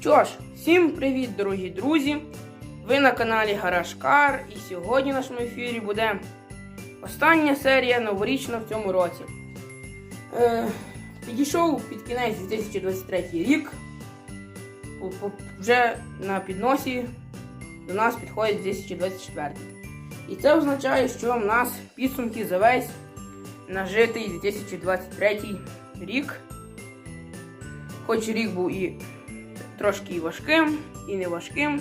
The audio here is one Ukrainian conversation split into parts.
Що ж, всім привіт, дорогі друзі! Ви на каналі Гаражкар, і сьогодні в нашому ефірі буде остання серія новорічна в цьому році. Е, підійшов під кінець 2023 рік. Вже на підносі до нас підходить 2024. І це означає, що в нас підсумки за весь нажитий 2023 рік. Хоч рік був і трошки і важким, і не важким.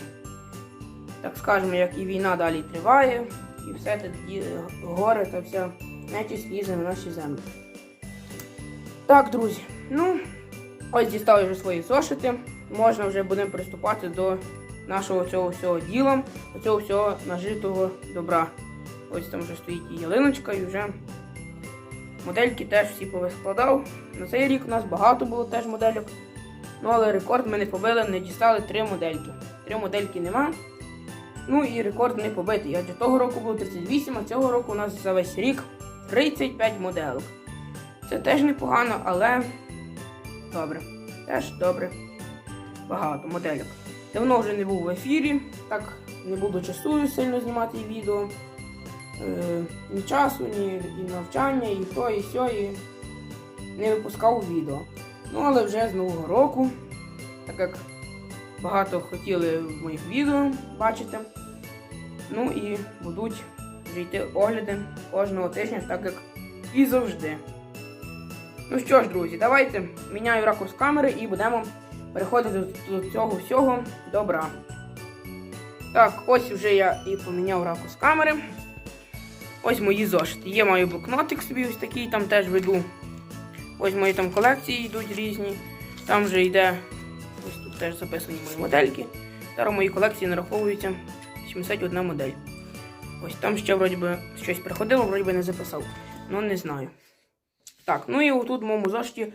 Так скажемо, як і війна далі триває, і все тоді горе та вся нечисть лізе на наші землі. Так, друзі, ну, ось дістали вже свої зошити. Можна вже будемо приступати до нашого цього всього діла, до цього всього нажитого добра. Ось там вже стоїть і ялиночка, і вже модельки теж всі повискладав. На цей рік у нас багато було теж модельок. Ну, але рекорд ми не побили, не дістали три модельки. Три модельки нема. Ну і рекорд не побитий. Адже того року було 38, а цього року у нас за весь рік 35 моделок. Це теж непогано, але добре. Теж добре. Багато модельок. Давно вже не був в ефірі, так не було часу сильно знімати відео. Е, ні часу, ні і навчання, і то, і сьо, і не випускав відео. Ну, але вже з нового року, так як багато хотіли в моїх відео бачити. Ну і будуть вже огляди кожного тижня, так як і завжди. Ну що ж, друзі, давайте міняю ракурс камери і будемо переходити до, до цього всього добра. Так, ось вже я і поміняв ракурс камери. Ось мої зошити. Є маю блокнотик собі ось такий, там теж веду Ось мої там колекції йдуть різні. Там вже йде, ось тут теж записані мої модельки. Зараз моїй колекції нараховується 71 модель. Ось там ще вроді би щось приходило, вроді би не записав. Ну не знаю. Так, ну і отут в моєму зошиті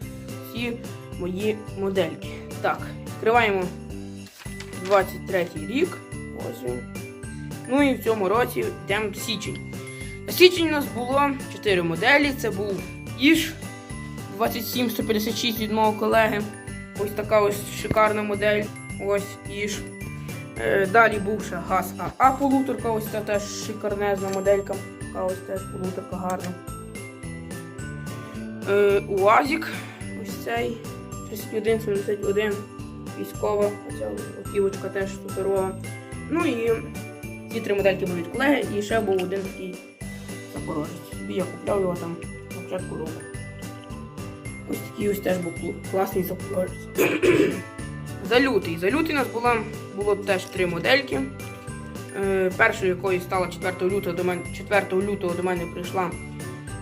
всі мої модельки. Так, відкриваємо 23 рік. Ось він. Ну і в цьому році йдемо в січень. На січень у нас було 4 моделі. Це був Іж 27156 від мого колеги. Ось така ось шикарна модель. Ось Іж. Е, Далі був ще газ АА полуторка, ось ця теж шикарнезна моделька. Така ось теж полуторка гарна. Е, УАЗик, ось цей 3171 військова, оця автівочка теж суперова. Ну і ці три модельки були від колеги, і ще був один такий запорожець. Собі я купляв його там на початку року. Ось такий ось теж був класний запорожець. За лютий. За лютий у нас була, було теж три модельки. Е, першою якою стала 4 лютого до мене, 4 лютого до мене прийшла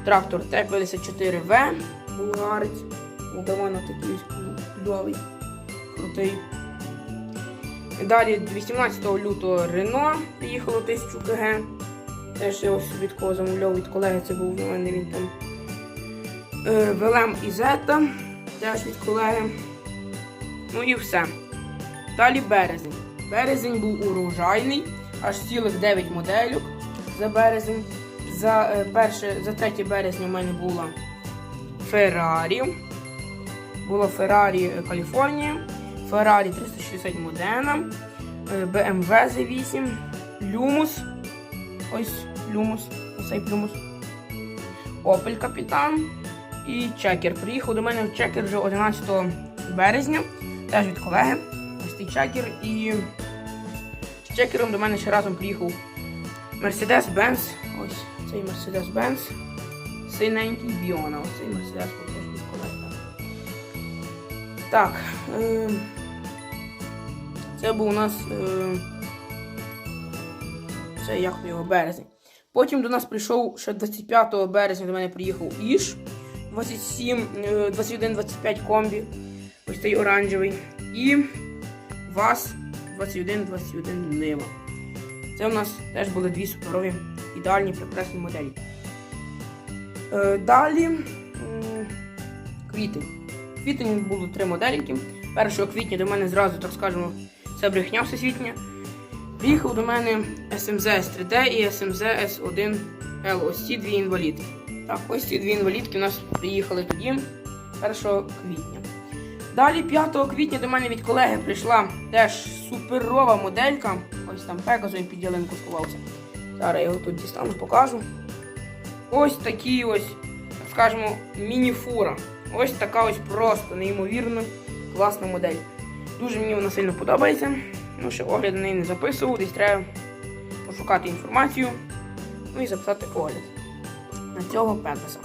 трактор Т-54В Булгарець. Молдавано такий кльовий, крутий. Далі 18 лютого Рено приїхало 1000 КГ. Теж я ось собі такого замовляв від колеги, це був у мене він там. Е, Велем і Зета, теж від колеги. Ну і все. Далі березень. Березень був урожайний, аж цілих 9 моделюк за березень. За, е, перше, за 3 березня в мене була Феррарі. Була Феррарі е, Каліфорнія, Феррарі 360 Модена, BMW Z8, Люмус. Ось Люмус, оцей Люмус. Opel Капітан і Чекер. Приїхав до мене в Чекер вже 11 березня, теж від колеги. Ось цей Чекер. І з Чекером до мене ще разом приїхав Mercedes-Benz. Ось цей Mercedes-Benz. Синенький Біона. Ось цей Mercedes теж від колеги. Так. Е- це був у нас. Е- це як його березень. Потім до нас прийшов ще 25 березня до мене приїхав Іж 27, е, 21-25 комбі. Ось цей оранжевий. І ВАЗ 21-21 Нива. Це у нас теж були дві суперові, ідеальні, прекрасні моделі. Е, далі квітень. Квітень було три модельки. 1 квітня до мене зразу, так скажемо, це брехня всесвітня. Приїхав до мене SMZ S3D і SMZ S1 L. Ось ці дві інвалідки. Так, ось ці дві інвалідки у нас приїхали тоді, 1 квітня. Далі 5 квітня до мене від колеги прийшла теж суперова моделька. Ось там Пегас він під ялинку сховався. Зараз я його тут дістану, покажу. Ось такі ось, так скажемо, міні-фура. Ось така ось просто неймовірно класна модель. Дуже мені вона сильно подобається. Ну, ще огляд на неї не записував, десь треба пошукати інформацію. Ну і записати огляд на цього Пегаса.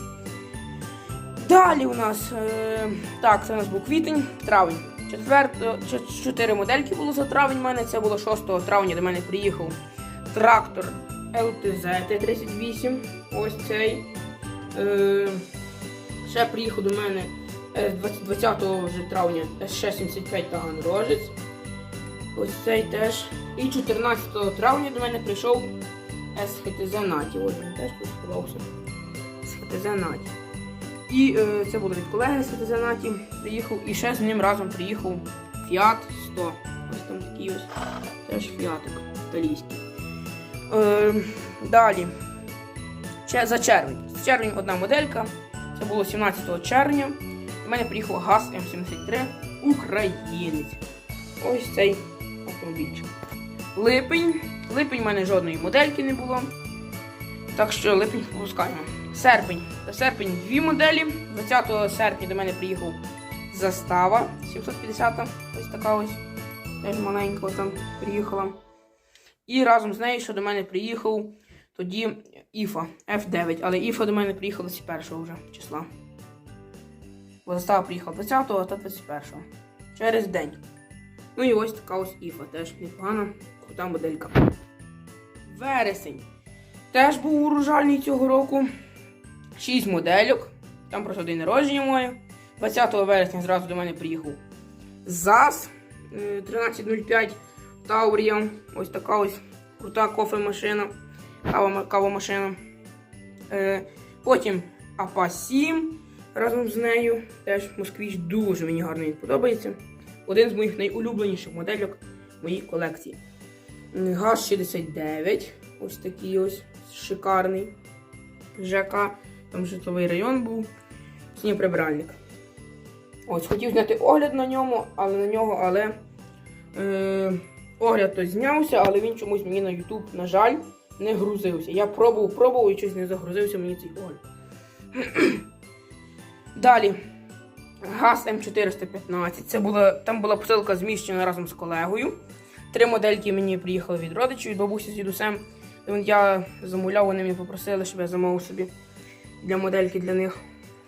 Далі у нас, е, так, це у нас був квітень, травень. Четверто, чотири модельки було за травень. У мене це було 6 травня. До мене приїхав трактор LTZ Т-38. Ось цей. Е, ще приїхав до мене е, 20, 20 вже травня С-75 Таганрожець. Ось цей теж. І 14 травня до мене прийшов СХТЗ Наті. Ось він теж тут сховався. І е, це було від колеги ХТЗ Приїхав. І ще з ним разом приїхав Fiat 100. Ось там такий ось теж фіатик італійський. Е, далі. Ще за червень. З червень одна моделька. Це було 17 червня. У мене приїхав ГАЗ М73 Українець. Ось цей автомобільчик. Липень. Липень в мене жодної модельки не було. Так що липень пропускаємо. Серпень. Серпень дві моделі. 20 серпня до мене приїхав застава 750. Ось така ось. Теж маленька там приїхала. І разом з нею, що до мене приїхав тоді Іфа F9. Але Іфа до мене приїхала 21 вже числа. Бо застава приїхала 20 а та 21 Через день. Ну і ось така ось Іфа. Теж непогана, крута моделька. Вересень. Теж був урожальний цього року. 6 модельок. Там просто день народження моє. 20 вересня зразу до мене приїхав ЗАЗ е, 1305 Таурія. Ось така ось крута кофемашина. Кавомашина. Е, потім АПА 7 разом з нею. Теж москвіч дуже мені гарно подобається. Один з моїх найулюбленіших модельок в моїй колекції. М, ГАЗ-69. Ось такий ось шикарний. ЖК. Там житловий район був. Синій прибиральник. Ось, хотів зняти огляд на ньому, але на нього, але е, огляд то знявся, але він чомусь мені на YouTube, на жаль, не грузився. Я пробував, пробував і щось не загрузився мені цей огляд. Далі. ГАЗ М415. Це була, там була посилка зміщена разом з колегою. Три модельки мені приїхали від родичів, від бабусі з дідусем. Я замовляв, вони мені попросили, щоб я замовив собі для модельки для них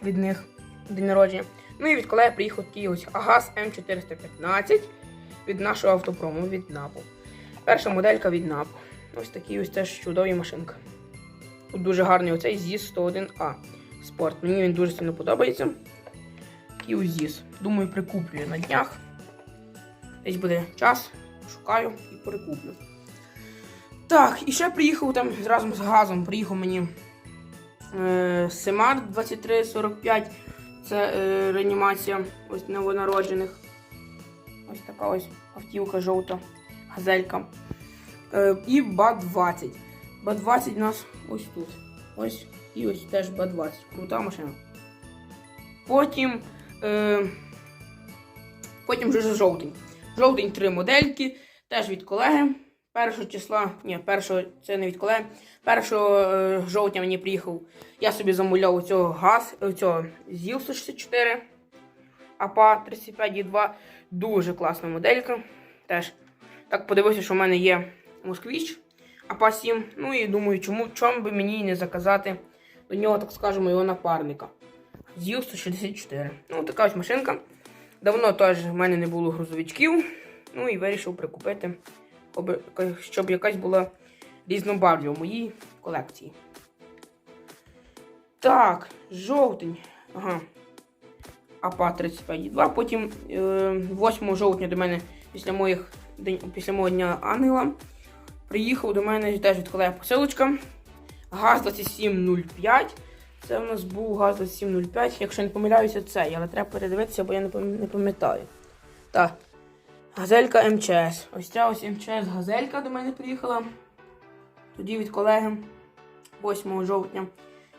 від них день народження. Ну і від колеги приїхав такий ось АГАЗ М415 від нашого автопрому, від НАПу. Перша моделька від НАПу. Ось такий ось теж чудовий машинка. Тут дуже гарний оцей ЗІС 101А спорт. Мені він дуже сильно подобається. Такий ось ЗІС. Думаю, прикуплю на днях. Десь буде час, шукаю і перекуплю. Так, і ще приїхав там разом з газом. Приїхав мені е, Семар 2345. Це е, реанімація ось новонароджених. Ось така ось автівка жовта, газелька. Е, і БА-20. БА-20 у нас ось тут. Ось і ось теж БА-20. Крута машина. Потім. Е, потім вже жовтень. Жовтень три модельки. Теж від колеги. Першого числа, ні, першого, це не від колеги. 1 е, жовтня мені приїхав. Я собі замовляв цього газ, цього ЗІЛ 164 АПА 35 Дуже класна моделька. Теж так подивився, що в мене є москвіч АПА 7. Ну і думаю, чому чому би мені не заказати до нього, так скажемо, його напарника. ЗІЛ 164. Ну, така ось машинка. Давно теж в мене не було грузовичків. Ну і вирішив прикупити, щоб якась була різнобарв'я в моїй колекції. Так, жовтень. Ага. АПА 35,2. Потім е, 8 жовтня до мене після моїх після мого дня ангела приїхав до мене теж від колеги посилочка. ГАЗ 2705. Це у нас був ГАЗ 2705. Якщо не помиляюся, цей, але треба передивитися, бо я не пам'ятаю. Так. Газелька МЧС. Ось ця ось МЧС Газелька до мене приїхала. Тоді від колеги 8 жовтня.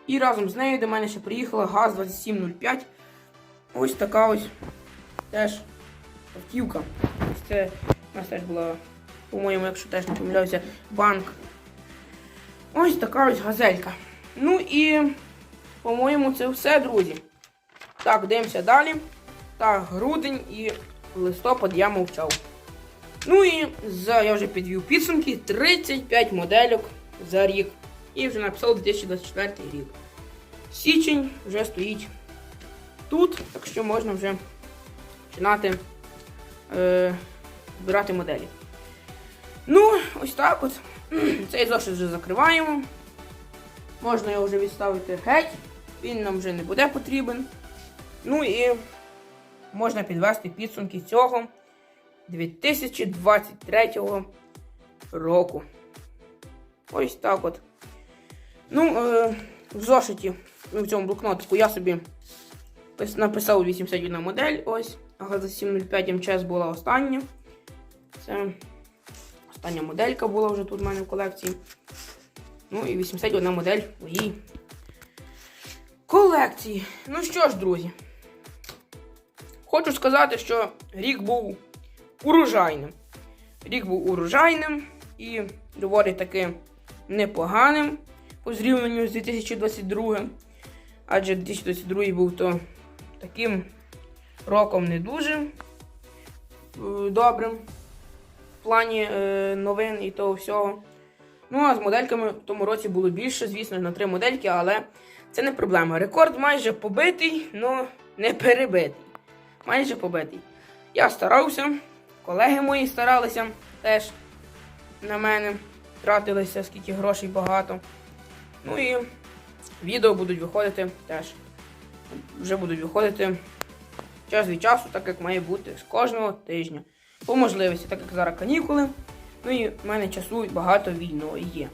І разом з нею до мене ще приїхала ГАЗ 2705. Ось така ось теж автівка. Ось Це у нас теж була, по-моєму, якщо теж не помиляюся, банк. Ось така ось газелька. Ну і, по-моєму, це все, друзі. Так, дивимося далі. Так, грудень і листопад я мовчав. Ну і за, я вже підвів підсумки 35 модельок за рік. І вже написав 2024 рік. Січень вже стоїть тут, так що можна вже починати е, збирати моделі. Ну, ось так от. Цей зошит вже закриваємо. Можна його вже відставити геть, він нам вже не буде потрібен. Ну і можна підвести підсумки цього 2023 року. Ось так от. Ну, е, в зошиті, в цьому блокнотику я собі написав 81 модель. Ось. Газа 705 МЧС була остання. Це остання моделька була вже тут в мене в колекції. Ну і 81 модель моїй колекції. Ну що ж, друзі. Хочу сказати, що рік був урожайним. Рік був урожайним і доволі таки непоганим по зрівнянню з 2022. Адже 2022 був то таким роком не дуже е, добрим в плані е, новин і того всього. Ну, а з модельками в тому році було більше, звісно, на три модельки, але це не проблема. Рекорд майже побитий, але не перебитий. Майже побитий. Я старався, колеги мої старалися теж на мене, тратилися, скільки грошей багато. Ну і відео будуть виходити теж. Вже будуть виходити час від часу, так як має бути з кожного тижня. По можливості, так як зараз канікули. Ну і в мене часу багато вільного є.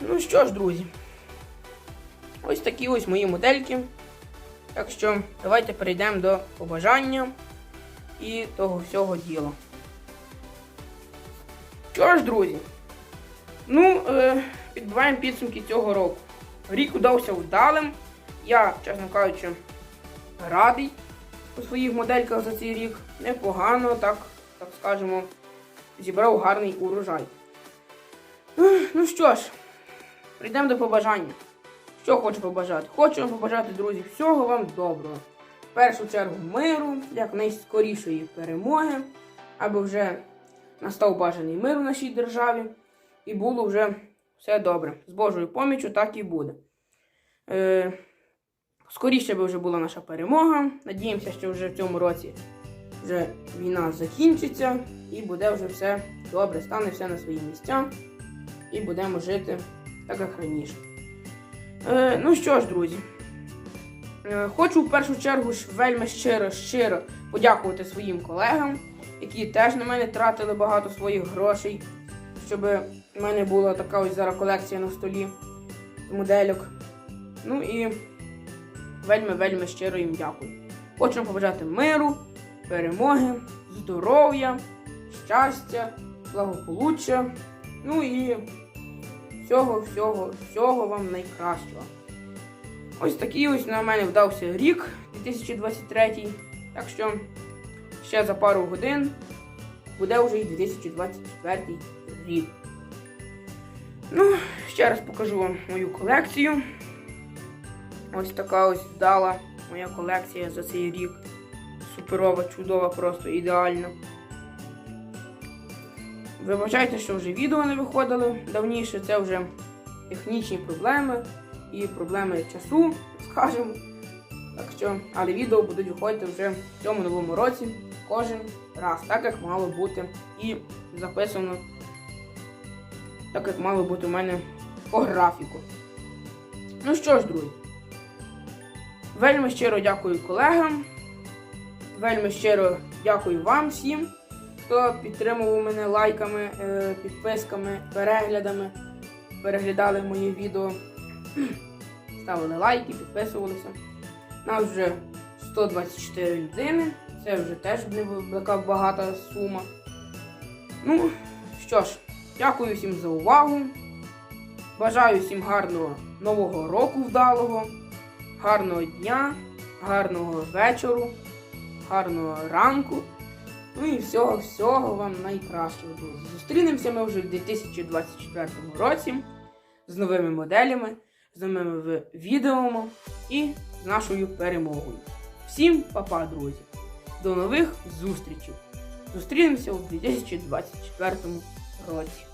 Ну що ж, друзі. Ось такі ось мої модельки. Так що давайте перейдемо до побажання і того всього діла. Що ж, друзі? Ну, е, підбиваємо підсумки цього року. Рік удався вдалим. Я, чесно кажучи, радий у своїх модельках за цей рік. Непогано, так, так скажемо, зібрав гарний урожай. Ну що ж, прийдемо до побажання. Що хочу побажати? Хочу вам побажати, друзі, всього вам доброго. В першу чергу миру, як найскорішої перемоги, аби вже настав бажаний мир у нашій державі і було вже все добре. З Божою поміччю так і буде. Е, скоріше би вже була наша перемога. Надіємося, що вже в цьому році вже війна закінчиться і буде вже все добре, стане все на свої місця і будемо жити так, як раніше. Е, ну що ж, друзі, е, хочу в першу чергу вельми щиро, щиро подякувати своїм колегам, які теж на мене тратили багато своїх грошей, щоб в мене була така ось зараз колекція на столі модельок. Ну і вельми-вельми щиро їм дякую. Хочу побажати миру, перемоги, здоров'я, щастя, благополуччя. Ну і всього, всього, всього вам найкращого. Ось такий ось на мене вдався рік 2023. Так що ще за пару годин буде вже і 2024 рік. Ну, ще раз покажу вам мою колекцію. Ось така ось вдала моя колекція за цей рік. Суперова, чудова, просто ідеальна. Вибачайте, що вже відео не виходили давніше, це вже технічні проблеми і проблеми часу, скажімо. Так що, але відео будуть виходити вже в цьому новому році кожен раз, так як мало бути. І записано, так як мало бути у мене по графіку. Ну що ж, друзі, вельми щиро дякую колегам. Вельми щиро дякую вам всім, хто підтримував мене лайками, е, підписками, переглядами, переглядали мої відео, ставили лайки, підписувалися. Нас вже 124 людини. Це вже теж не така багата сума. Ну, що ж, дякую всім за увагу. Бажаю всім гарного нового року вдалого, гарного дня, гарного вечору, гарного ранку. Ну і всього, всього вам найкращого, друзі. Зустрінемося ми вже в 2024 році з новими моделями, з новими відеомо відео і з нашою перемогою. Всім па-па, друзі! До нових зустрічей! Зустрінемося у 2024 році.